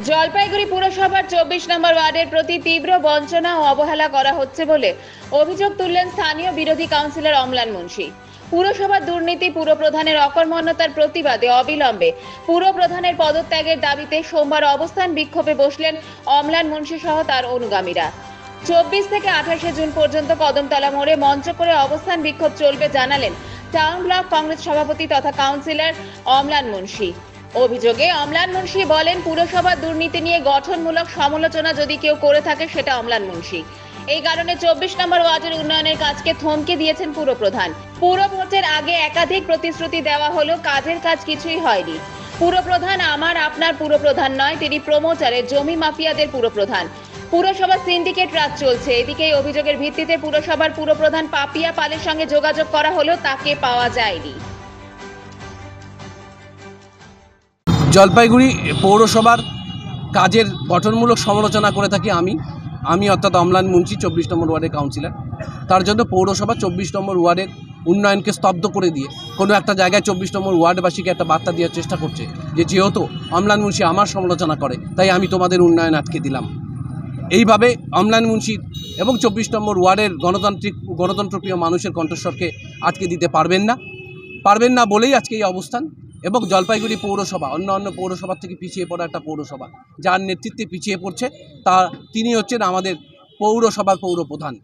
জলপাইগুড়ি পুরসভার চব্বিশ নম্বর ওয়ার্ডের প্রতি তীব্র বঞ্চনা ও অবহেলা করা হচ্ছে বলে অভিযোগ তুললেন স্থানীয় বিরোধী কাউন্সিলর অমলান মুন্সি। পুরসভার দুর্নীতি পুরপ্রধানের অকর্মণ্যতার প্রতিবাদে অবিলম্বে পুরপ্রধানের পদত্যাগের দাবিতে সোমবার অবস্থান বিক্ষোভে বসলেন অমলান মুন্সি সহ তার অনুগামীরা। চব্বিশ থেকে আঠাশে জুন পর্যন্ত কদমতলা মোড়ে মঞ্চ করে অবস্থান বিক্ষোভ চলবে জানালেন টাউন ব্লক কংগ্রেস সভাপতি তথা কাউন্সিলর অমলান মুন্সি। অভিযোগে অমলান মুন্সি বলেন পুরসভার দুর্নীতি নিয়ে গঠনমূলক সমালোচনা যদি কেউ করে থাকে, সেটা অমলান মুন্সি। এই কারণে চব্বিশ নম্বর ওয়ার্ডের উন্নয়নের কাজকে থমকে দিয়েছেন পুরপ্রধান। পুর ভোটের আগে একাধিক প্রতিশ্রুতি দেওয়া হলো কাজের কাজ কিছুই হয়নি। পুরপ্রধান আমার আপনার পুরপ্রধান নয়, তিনি প্রমোটারে, জমি মাফিয়াদের পুরপ্রধান। পুরসভার সিন্ডিকেট রাজ চলছে। এদিকে এই অভিযোগের ভিত্তিতে পুরসভার পুরপ্রধান পাপিয়া পালের সঙ্গে যোগাযোগ করা হলেও তাকে পাওয়া যায়নি। জলপাইগুড়ি পৌরসভার কাজের গঠনমূলক সমালোচনা করে থাকি আমি। আমি অর্থাৎ অমলান মুন্সি, চব্বিশ নম্বর ওয়ার্ডের কাউন্সিলর। তার জন্য পৌরসভা চব্বিশ নম্বর ওয়ার্ডের উন্নয়নকে স্তব্ধ করে দিয়ে, কোনো একটা জায়গায় চব্বিশ নম্বর ওয়ার্ডবাসীকে একটা বার্তা দেওয়ার চেষ্টা করছে যে, যেহেতু অমলান মুন্সি আমার সমালোচনা করে, তাই আমি তোমাদের উন্নয়ন আটকে দিলাম। এইভাবে অমলান মুন্সির এবং চব্বিশ নম্বর ওয়ার্ডের গণতান্ত্রিক, গণতন্ত্রপ্রিয় মানুষের কণ্ঠস্বরকে আটকে দিতে পারবেন না। পারবেন না বলেই আজকে এই অবস্থান। এবং জলপাইগুড়ি পৌরসভা, অন্য অন্য পৌরসভার থেকে পিছিয়ে পড়া একটা পৌরসভা, যার নেতৃত্বে পিছিয়ে পড়ছে তা তিনি হচ্ছেন আমাদের পৌরসভার পৌরপ্রধান।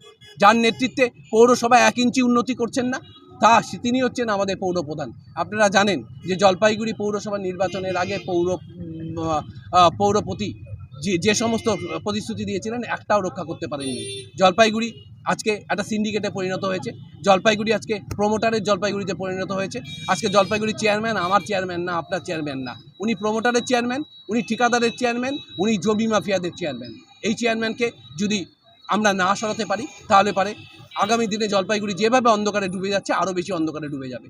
যার নেতৃত্বে পৌরসভা এক ইঞ্চি উন্নতি করছেন না, তা তিনি হচ্ছেন আমাদের পৌরপ্রধান। আপনারা জানেন যে জলপাইগুড়ি পৌরসভা নির্বাচনের আগে পৌর পৌরপতি যে সমস্ত প্রতিশ্রুতি দিয়েছিলেন একটাও রক্ষা করতে পারেননি। জলপাইগুড়ি আজকে একটা সিন্ডিকেটে পরিণত হয়েছে। জলপাইগুড়ি আজকে প্রমোটারের জলপাইগুড়িতে পরিণত হয়েছে। আজকে জলপাইগুড়ি চেয়ারম্যান আমার চেয়ারম্যান না, আপনার চেয়ারম্যান না। উনি প্রমোটারের চেয়ারম্যান উনি ঠিকাদারের চেয়ারম্যান উনি জমি মাফিয়াদের চেয়ারম্যান এই চেয়ারম্যানকে যদি আমরা না সরাতে পারি, তাহলে পারে আগামী দিনে জলপাইগুড়ি যেভাবে অন্ধকারে ডুবে যাচ্ছে আরও বেশি অন্ধকারে ডুবে যাবে।